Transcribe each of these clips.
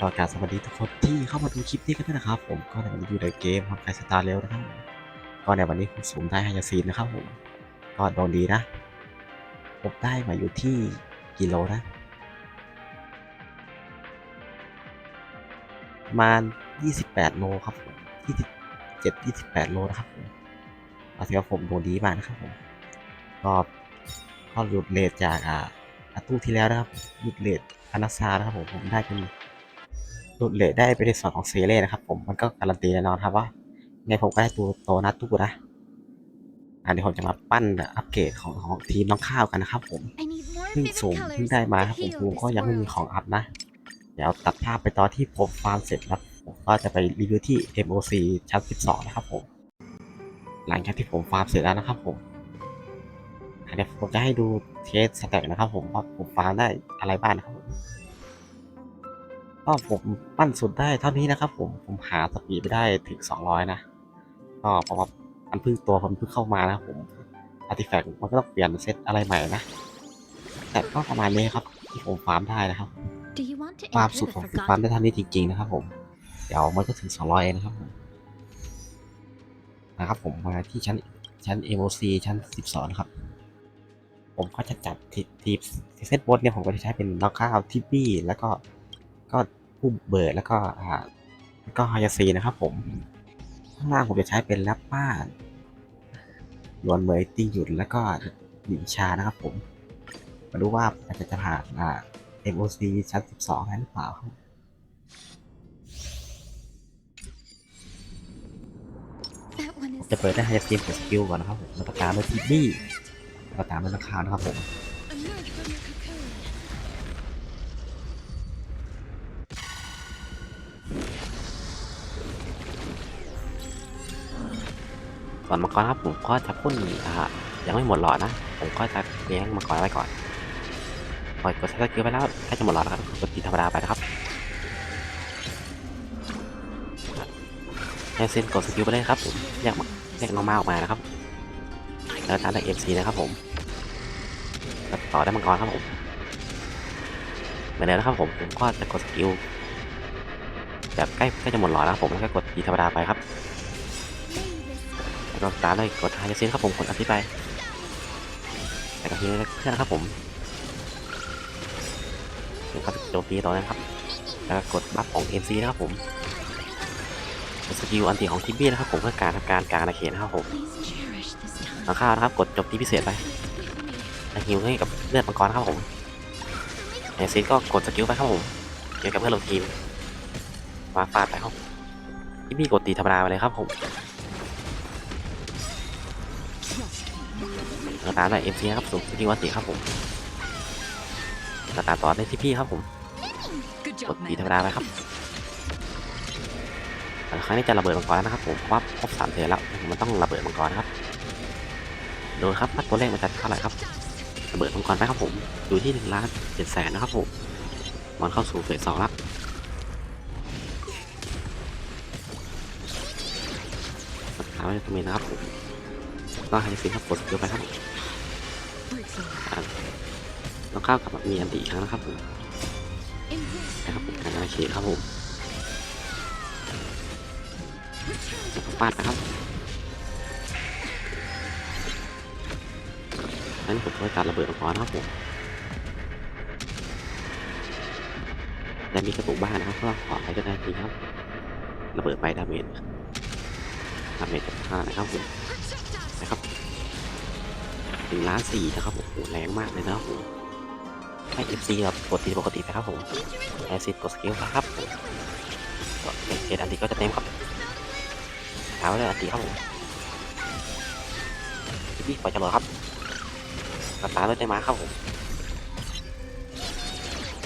ต่อการสวัสดีทุกคนที่เข้ามาดูคลิปนี้กันด้วยนะครับ ผมก็ในวันนี้อยู่ในเกมฮอกไกสตาร์เร็วนะครับก็ในวันนี้ผมสูงได้ไฮยาซีนนะครับผมก็โดนดีนะ ผมได้มาอยู่ที่กิโลนะประมาณ 28 โลครับผม27 28 โลนะครับผมเอาถือว่าผมโดนดีมากนะครับผมก็ก็หลุดเลทจากอ่าตู้ที่แล้วนะครับหลุดเลทอนาซานะครับผมผมได้เป็น หลุดเลทได้ไปในส่วนของเซเล่นะครับผมมันก็การันตีแน่นอนครับว่าไงผมก็ได้ตัวโตนัดตู้นะอันนี้ผมจะมาปั้นอัปเกรดของของทีมน้องข้าวกันนะครับผม I need more เพิ่ง vivid สูง colors เพิ่งได้มาครับ to ผม heal ผมก็ this ยังไม่มี world. ของอัพนะ เดี๋ยวตัดภาพไปตอนที่ผมฟาร์มเสร็จแล้วผมก็จะไปรีวิวที่ MOC ชั้น 12 นะครับผม หลังจากที่ผมฟาร์มเสร็จแล้วนะครับผมเดี๋ยวผมจะให้ดูเทสสแต็กนะครับผมว่าผมฟาร์มได้อะไรบ้างนะครับผม ก็ผมปั้นสุดได้เท่านี้นะครับผมผมหาสปีดไม่ได้ถึง 200 นะก็เพราะว่ามันเพิ่งตัวผมเพิ่งเข้ามานะครับผมอาร์ติแฟกต์มันก็ต้องเปลี่ยนเซตอะไรใหม่นะแต่ก็ประมาณนี้ครับที่ผมฟาร์มได้นะครับ Do you want to ความ enter สุด the ของผมฟาร์ม forgotten ได้เท่านี้จริง ๆ นะครับ ผม เดี๋ยวมันก็ถึง 200เองนะครับผมนะครับผมมาที่ชั้นชั้น MOC ชั้น 12นะครับ ผมก็จะจัดทีทีทีเซตบนเนี่ยผมก็จะใช้เป็นน็อกข้าวทิปปี้แล้วก็ก็ ผู้เบิร์ดแล้วก็อ่าแล้วก็ฮายาซีนะครับผม ข้างล่างผมจะใช้เป็นแรปป้าลวนเมยตีหยุดแล้วก็หญิงชานะครับผม มาดูว่ามันจะจะผ่านอ่า MOC ชั้น 12ได้หรือเปล่าครับจะเปิดได้ไฮซีนกับสกิลก่อนนะครับผมแล้วก็ตามด้วยทิปปี้แล้วก็ตามด้วยราคานะครับผม ส่วนมังกรครับผมก็จะพ่นอ่ายังไม่หมดหลอดนะ ผมก็จะเลี้ยงมังกรไว้ก่อนปล่อยกดสกิลไปแล้วใกล้จะหมดหลอดแล้วครับกดตีธรรมดาไปนะครับไฮซีนกดสกิลไปเลยครับผมแยกแยกน้องมาออกมานะครับแล้วตามด้เอฟซีนะครับผมต่อได้มังกรครับผมเหมือนเดิมนะครับผมผมก็จะกดสกิลแบบใกล้ใกล้จะหมดหลอดแล้วครับผมแล้วก็กดตีธรรมดาไปครับ ก็ตามด้วยกดไฮยาซินครับผมกดอธิบายแต่ก็ทีนี้เพื่อนครับผมเดี๋ยวก็โจมตีต่อนะครับ แล้วก็กดบัฟของ MC นะครับผมสกิลอันตีของทิบบี้นะครับผมเพื่อการทำการกลางอาเขตนะครับผมหลังข้าวนะครับกดจบที่พิเศษไปแล้วฮิวให้กับเลือดมังกรนะครับผมไฮยาซินก็กดสกิลไปครับผมเกี่ยวกับเพื่อนลงทีมวางฟาดไปครับทิบบี้กดตีธรรมดาไปเลยครับผม แล้วตามด้วย MC นะครับสูงสกิลวันติครับผมแล้วตามต่อด้ที่พี่ครับผมกดตีธรรมดาไปครับแล้วครั้งนี้จะระเบิดมังกรแล้วนะครับผมเพราะว่าครบสามเทอแล้วมันต้องระเบิดมังกรนะครับดูครับว่าตัวเลขมันจะเท่าไหร่ครับระเบิดมังกรไปครับผมอยู่ที่หนึ่งล้านเจ็ดแสนนะครับผมมันเข้าสู่เฟสสองแล้วตามด้วยตัวเมนนะครับผม ก็ให้ฟินครับกดสกิลไปครับต้องเข้ากับมีอันติอีกครั้งนะครับผมนะครับผมการอาเขตครับผมปาดนะครับอันนี้ผมจะการระเบิดมังกรนะครับผมและมีกระตุกบ้านนะครับเพื่อขอให้จะได้ทีครับ ระเบิดไปดาเมจดาเมจจะพลานะครับผม นะครับหนึ่งล้านสี่นะครับผมโอ้โหแรงมากเลยนะครับผมให้ FC แบบกดตีปกติไปครับผมแอซิดกดสกิลครับผมก็เกตอันติก็จะเต็มครับถามว่าเลยอันติครับผมพี่ปล่อยจะหมดครับกระตาด้วยได้มาครับผม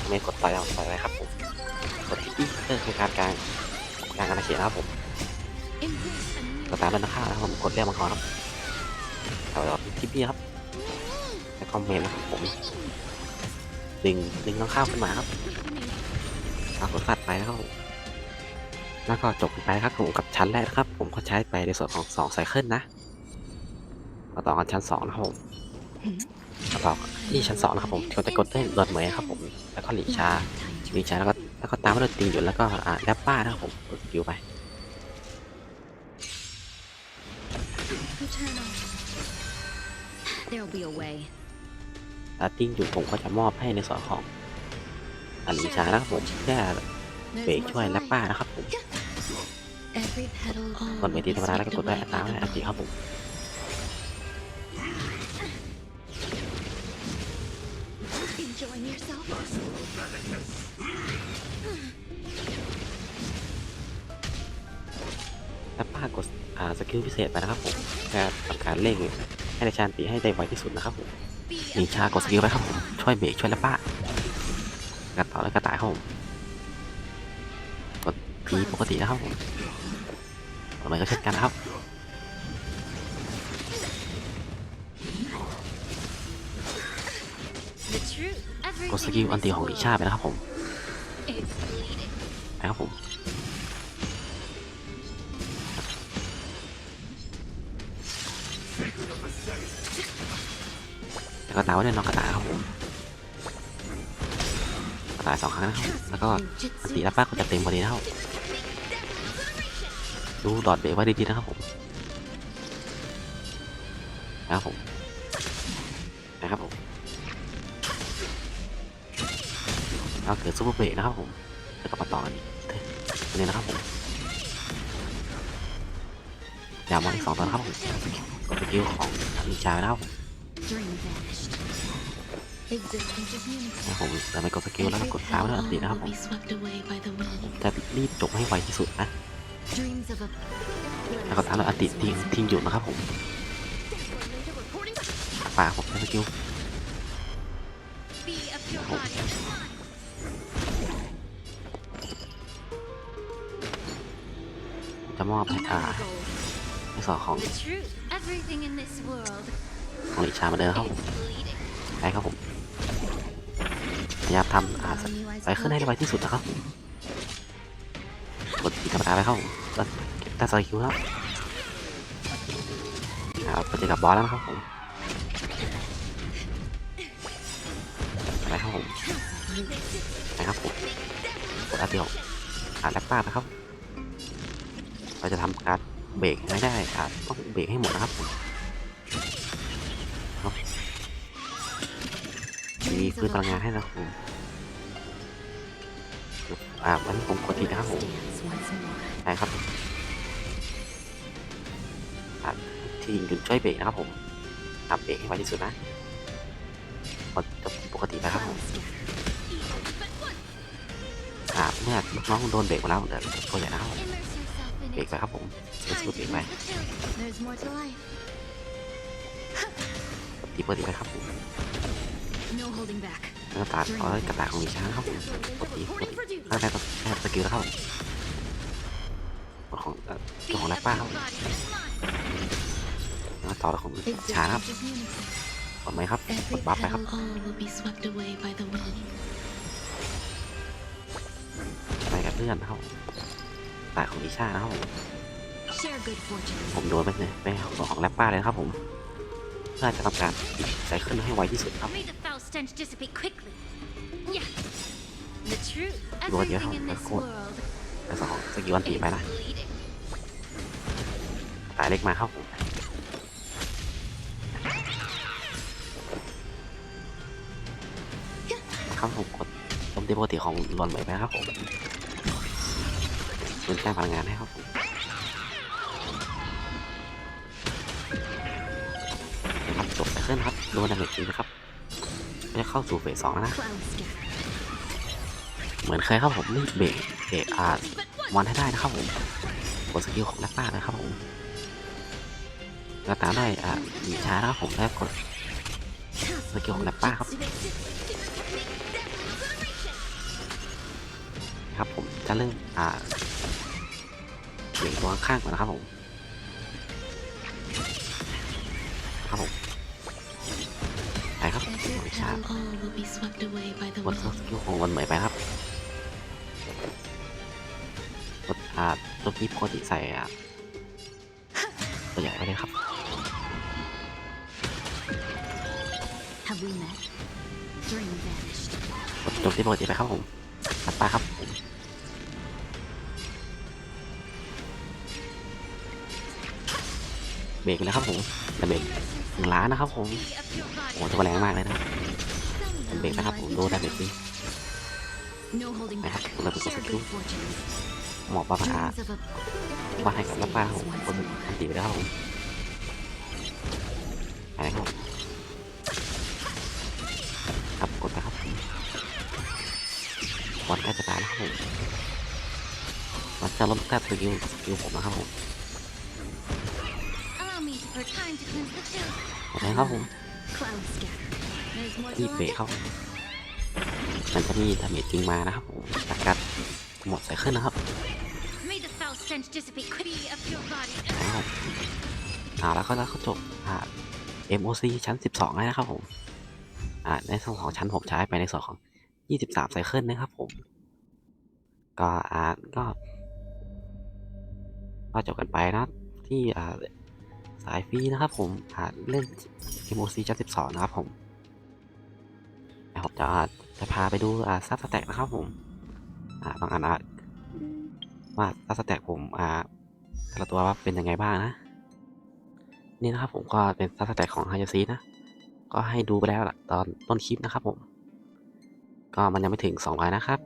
ไม่กดต่อยเอาต่อยไว้ครับผมกดที่พี่เพื่อคือการกลางกลางอาณาเขตนะครับผมกระตาด้วยนะครับผมกดเรียกมังกรครับเอาเอที่พี่ครับ อมเมนต์นะครับผมดึงดึงน้องข้าวขึ้นมาครับเอากดฟัดไปนะครับแล้วก็จบไปครับผมกับชั้นแรกครับ ผมก็ใช้ไปในส่วนของ2ไซเคิลนะมาต่อกันชั้น2นะครับผมมาต่อที่ชั้น2นะครับผมเราจะกดได้เลือดเหมยครับผมแล้วก็หลีชาหลีชาแล้วก็แล้วก็ตามด้วยตีหยุดแล้วก็อ่าแรปป้านะครับผมกดสกิลไป There'll be a way. แล้วติ้งหยุดผมก็จะมอบให้ในส่วนของอันลิชานะครับผมแค่เบรกช่วยแรป life. ป้านะครับผม Every petal กดเวทีธรรมดาแล้วก็กดได้ตามให้อันตีครับผมแรปป้ากดสกิลพิเศษไปนะครับผมแค่ทำการเร่งให้ในชานตีให้ได้ไวที่สุดนะครับผม Be ลิชากดสกิลไปครับผมช่วยเบรกช่วยแรปป้ากระต่อแล้วกระต่ายครับผมกดทีปกตินะครับผมต่อไปก็เช่นกันนะครับกดสกิลอันตีของลิชาไปนะครับผม It's bleeding. นะครับผม แล้วก็ตามไว้ด้วยน้องกระต่ายครับผมกระต่ายสองครั้งนะครับ แล้วก็อัตีแรปป้าก็จะเต็มพอดีนะครับดูดอดเบรกไว้ดีๆนะครับผมนะครับผมนะครับผมเอาเกิดซูเปอร์เบรกนะครับผมแล้วก็มาต่อกันอีกอันนี้นะครับผมอย่าวมาอีกสองตอนครับผมกดสกิลของลิชานะครับผม Dream vanished. Existence is unity. นะครับผมแล้วไปกดสกิลแล้วก็กดตามไว้ด้วยอันตีนะครับผม be swept away by the wind. จะรีบจบให้ไวที่สุดนะ Dreams of a แล้วก็ตามด้วยอันติทีมทีมหยุดนะครับผมฝากผมใช้สกิล be of your body and mind. จะมอบให้อ่า Another goal. ในส่วนของ The truth. Everything in this world ของลิชามาเดิมครับผม is bleeding. ใช่ครับผมพยายามทำอ่าสไปขึ้นให้ได้ไวที่สุดนะครับกดปีธรรมดาไปครับผมแล้วเก็บแต่สกิลครับครับไปเจอกับบอสแล้วนะครับผมไปครับผมไปครับผมกดอัดเดียวอ่าแรปป้านะครับ เราจะทำการเบรกให้ได้ครับต้องเบรกให้หมดนะครับผมครับ มีพื้นพลังงานให้นะครับผมอ่าวันนี้ผมกดทีนะครับผม Dance once more. ใช่ครับอ่าที่ยิงจุดช่วยเบรกนะครับผมทำเบรกให้ไวที่สุดนะกดจบปกตินะครับผม Cloud scatter. อ่าเมื่อลูกน้องโดนเบรกมาแล้วเดี๋ยวตัวใหญ่นะครับผม Immerse yourself in เบรก it. ไปครับผมเบรก Time สุดเบร to กไป fulfill. There's more to life. ตีปกติไปครับผม No holding back. แล้วก็ตัดเอากระดาษของดิฉันนะครับผมปกติปกติ Reporting for duty. ถ้าได้แค่สกิลแล้วครับผมกดของเอ่อ Be ตัวของแรป of ป้า your ครับ body and mind. แล้วก็ต่อแล้วของช้านะครับ Existence is unity. กดไหมครับก Every ดบัฟไปครับ petal all will be swept away by the wind. ไปกับเพื่อนนะครับตายของดิชานะครับผม Share good fortune. ผมโดนไปเลยไปของของแรปป้าเลยนะครับผมเพื่อจะทำการปิดไซเคิลให้ไวที่สุดครับ May the foul stench dissipate quickly. Yeah. The truth. Lord, yeah, Everything in of this course. world แล้วสองสกิลอันตี is ไปนะ bleeding. ตายเล็กมาครับผมครับผมกดลมตีปกติของรอนเหมยไปนะครับผมเป็นแต้มพลังงานให้ครับผมนะครับจบไซเคิลครับ โดนดาเมจจริงนะครับ ก็จะเข้าสู่เฟสสองแล้วนะ Cloud scatter. เหมือนเคยครับผมรีบเบรกเบรกอ่า But what? วันให้ได้นะครับผมกดสกิลของนักป้านะครับผมแล้วตามด้วยอ่าหนีช้านะครับผมแล้วกดสกิลของนักป้าครับครับผมจะเริ่มอ่าเบี่ยงตัวข้างก่อนนะครับผม กด wind. สกิลของวันเหมยไปครับกดอ่าตัวนี้ปกติใส่อ่าตัวใหญ่ไปเลยครับ Have we met? Dream vanished. กดจบที่ปกติไปครับผมตัดไปครับผมเบรกเลยครับผมแต่เบรกหนึ่งล้านนะครับผม Beauty of your body. โอ้โหตัวแรงมากเลยนะ Some เบรกนะครับผมดูได้เบรกดิ No holding I back. have to let it go Share through. good fortune. หมอบประมาณ Dreams of a ว่าให้กับนักป้าครับผมคนอันตีไปแล้วครับผมไปเลยครับผมครับกดไปครับผมบอลใกล้จะตายแล้วครับผมมันจะล้มแทบสกิลสกิลผมนะครับผม Allow me to for time to cleanse the chill. กดไปครับผม รีบ to เบรก look ครับผมมันจะมีดาเมจจริงมานะครับผมกัดกัดหมดใส่ขึ้นนะครับ May the foul stench dissipate quickly of your body. นะครับเอาแล้วก็แล้วก็จบอ่า MOC ชั้น 12แล้วนะครับผมอ่าในส่วนของชั้นผมใช้ไปในส่วนของ 23ไซเคิลนะครับผม ก็อ่าก็ก็จบกันไปนะที่อ่าสายฟรีนะครับผมอ่าเล่น MOC ชั้น 12 นะครับผมเดี๋ยว ผมจะอ่าจะพาไปดูอ่าซับสแต็กนะครับผม อ่าบางอันอาจว่าซับสแต็กผมอ่าแต่ละตัวว่าเป็นยังไงบ้างนะ นี่นะครับผมก็เป็นสแต็กของไฮยาซีนะ ก็ให้ดูไปแล้วล่ะตอนต้นคลิปนะครับผม ก็มันยังไม่ถึง 200 นะครับ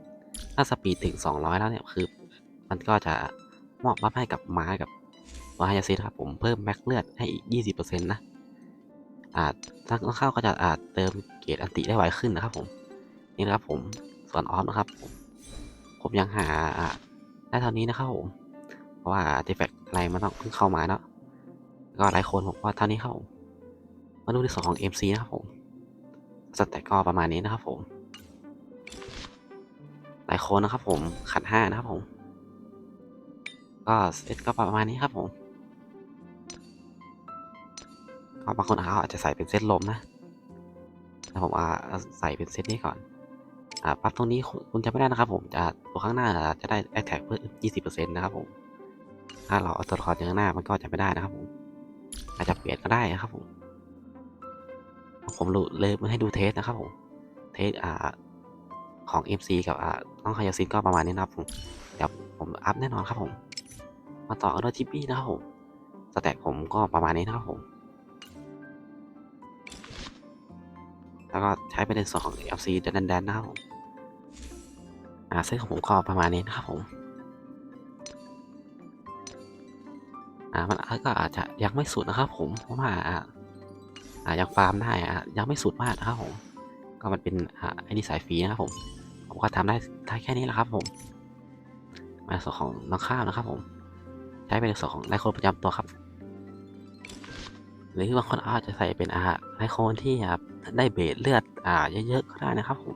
ถ้าสปีดถึง 200 แล้วเนี่ยคือ มันก็จะมอบบัฟให้กับม้ากับวไฮยาซีนะครับผมเพิ่มแม็กเลือดให้อีก 20%นะ อาจถ้าต้องเข้าก็จะอาจเติมเกรดอันติได้ไวขึ้นนะครับ ผมนี่นะครับผมส่วนออฟนะครับผมผมยังหาได้เท่านี้นะครับผมเพราะว่าอาร์ติแฟกต์อะไรมันต้องเพิ่งเข้ามาเนาะก็หลายคนผมว่าเท่านี้ครับผมมาดูในส่วนของ MC นะครับผมสแต็กก็ประมาณนี้นะครับผม หลายคนนะครับผมขันห้านะครับผม ก็เซตก็ประมาณนี้ครับผม บางคนเขาอาจจะใส่เป็นเซตลมนะแต่ผมอ่าใส่เป็นเซตนี้ก่อนอ่าปรับตรงนี้คุณจะไม่ได้นะครับ ผมจะตัวข้างหน้าจะได้แอคแท็กเพิ่ม20%นต์นะครับผมถ้าเราเอาตัวละครจากข้างหน้ามันก็จะไม่ได้นะครับผมอาจจะเปลี่ยนก็ได้นะครับผมผมเลยมาให้ดูเทสนะครับผมเทสอ่าของ MC กับอ่าน้องฮายาซินก็ประมาณนี้นะครับผมเดี๋ยวผมอัพแน่นอนครับผม มาต่อกันด้วยทิปปี้นะครับผมสแต็กผมก็ประมาณนี้นะครับผม แล้วก็ใช้ไปในส่วนของ FC แดนๆนะครับผมอ่าเซตของผมก็ประมาณนี้นะครับผมอ่ามันก็อาจจะยังไม่สุดนะครับ ผมเพราะว่าอ่าอายังฟาร์มได้อ่ายังไม่สุดมากนะครับผมก็มันเป็นอ่าไอ้ดีสายฟรีนะครับผมผมก็ทำได้ได้แค่นี้แหละครับ ผมมาส่วนของน้องข้าวนะครับ ผม ใช้เป็นส่วนของไลโคนประจำตัวครับ หรือบางคนอาจจะใส่เป็นอาไลโคนที่อ่าได้เบสเลือดอ่าเยอะๆก็ได้นะครับผม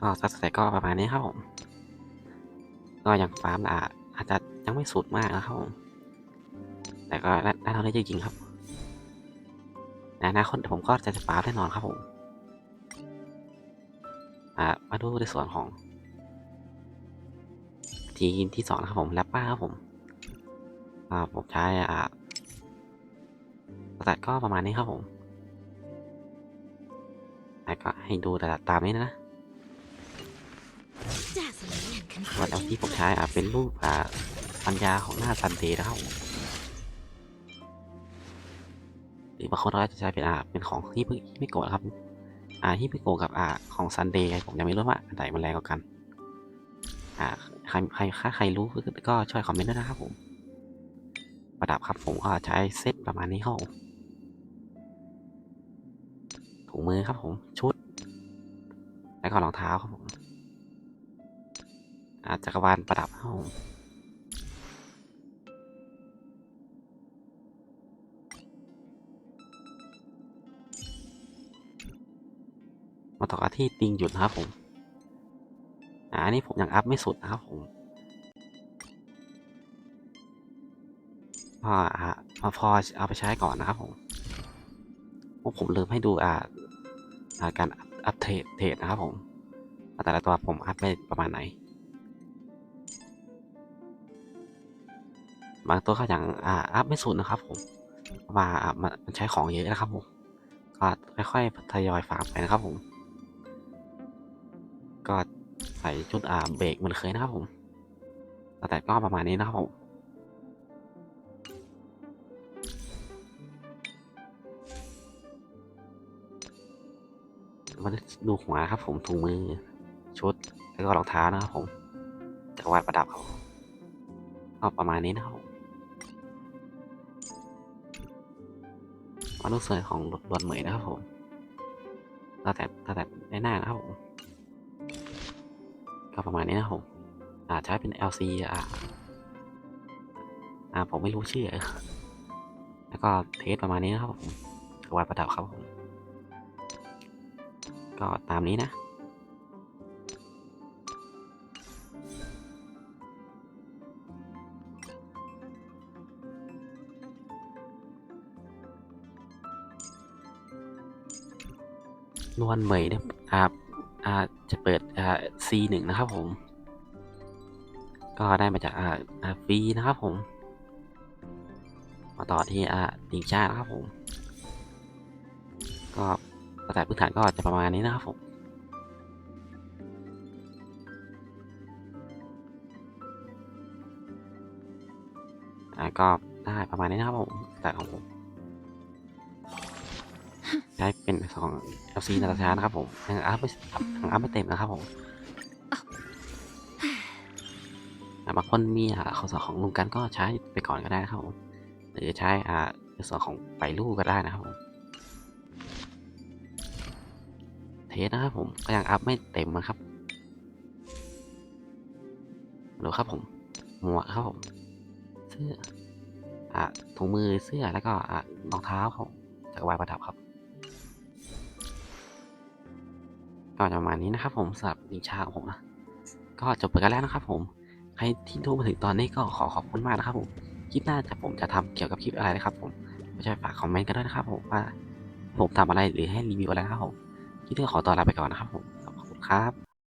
ก็สัดส่ก็ประมาณนี้ครับผมก็ยังฟาร์มอะอาจจะยังไม่สุดมากนะครับผมแต่ก็ได้ได้เท่านี้จริงๆครับในอนาคตผมก็จะฟาร์มแน่นอนครับผมอ่ามาดูในส่วนของทีมที่สองนะครับผมแรปป้าครับผม ผมใช้อ่าแต่ก็ประมาณนี้ครับผมแต่ก็ให้ดูแต่ตามนี้นะ Dazzling and ส่วนเอาที่ผมใช้อะเป็นรูปอ่าปัญญาของหน้าซันเดย์นะครับหรือบางคนก็จะใช้เป็นอ่าเป็นของฮิปฮิมิโกะครับ อ่าฮิปิโกะกับอ่าของซันเดย์ผมยังไม่รู้ว่าอันไหนมันแรงกว่ากัน อ่าใครใครถ้าใครรู้ก็ช่วยคอมเมนต์ด้วยนะครับผม ประดับครับผมก็ใช้เซตประมาณนี้ครับผมถุงมือครับผมชุด แล้วก็รองเท้าครับผมอาจักรวาลประดับครับผมมาต่อกันที่ติงหยุดนะครับผมอันนี้ผมยังอัพไม่สุดนะครับผม พอ่าเอาพอเอาไปใช้ก่อนนะครับผมพวกผมลืมให้ดูอ่าการอัพเทรดเทรดนะครับผมแต่ละตัวผมอัพไปประมาณไหน บางตัวก็ยังอ่าอัพไม่สุดนะครับผมเพราะว่ามันมันใช้ของเยอะนะครับผมก็ค่อยๆทยอยฟาร์มไปนะครับผม ก็ใส่ชุดอ่าเบรกเหมือนเคยนะครับผมแต่ก็ประมาณนี้นะครับผม มาดูหัวครับ ผมถุงมือ ชุด แล้วก็รองเท้านะครับผมจักรวาลประดับครับก็ประมาณนี้นะครับผมมาดูส่วนของรถดวนเหมยนะครับผมตั้งแต่ตั้งแต่ในหน้านะครับผมก็ประมาณนี้นะครับผมอาใช้เป็น LC อ่าอ่าผมไม่รู้ชื่อ แล้วก็เทสประมาณนี้นะครับผมจักรวาลประดับครับผม ก็ตามนี้นะ นวลเหมยเนี่ยอ่าอ่าจะเปิดอ่า C หนึ่งนะครับผม ก็ได้มาจากอ่าอ่าฟรีนะครับผม มาต่อที่อ่าดิงชานะครับผม ก็ สแตทพื้นฐานก็จะประมาณนี้นะครับผมอ่าก็ได้ประมาณนี้นะครับผมแตทของผมใช้เป็นสอง LC นาตาชานะครับผมยังอัพไม่ยังอัพไม่เต็มนะครับผมบางคนมีอาข้อสอบของลุงกันก็ใช้ไปก่อนก็ได้นะครับผมหรือใช้อ่าในส่วนของไปลูกก็ได้นะครับ เทสนะครับผมก็ยังอัพไม่เต็มนะครับดูครับผมหมวกครับผมเสื้ออ่าถุงมือเสื้อแล้วก็อ่ารองเท้าครับจักรวาลประดับครับก็จะประมาณนี้นะครับ ผมสำหรับนิชาของผมนะก็จบไปกันแล้วนะครับ ผมใครที่ดูมาถึงตอนนี้ก็ขอขอบคุณมากนะครับผมคลิปหน้าจะผมจะทำเกี่ยวกับคลิปอะไรนะครับ ผมก็ช่วยฝากคอมเมนต์กันด้วยนะครับ ผมว่าผมทำอะไรหรือให้รีวิวอะไรนะครับผม คลิปนี้ก็ขอตัวลาไปก่อนนะครับผมขอบคุณครับ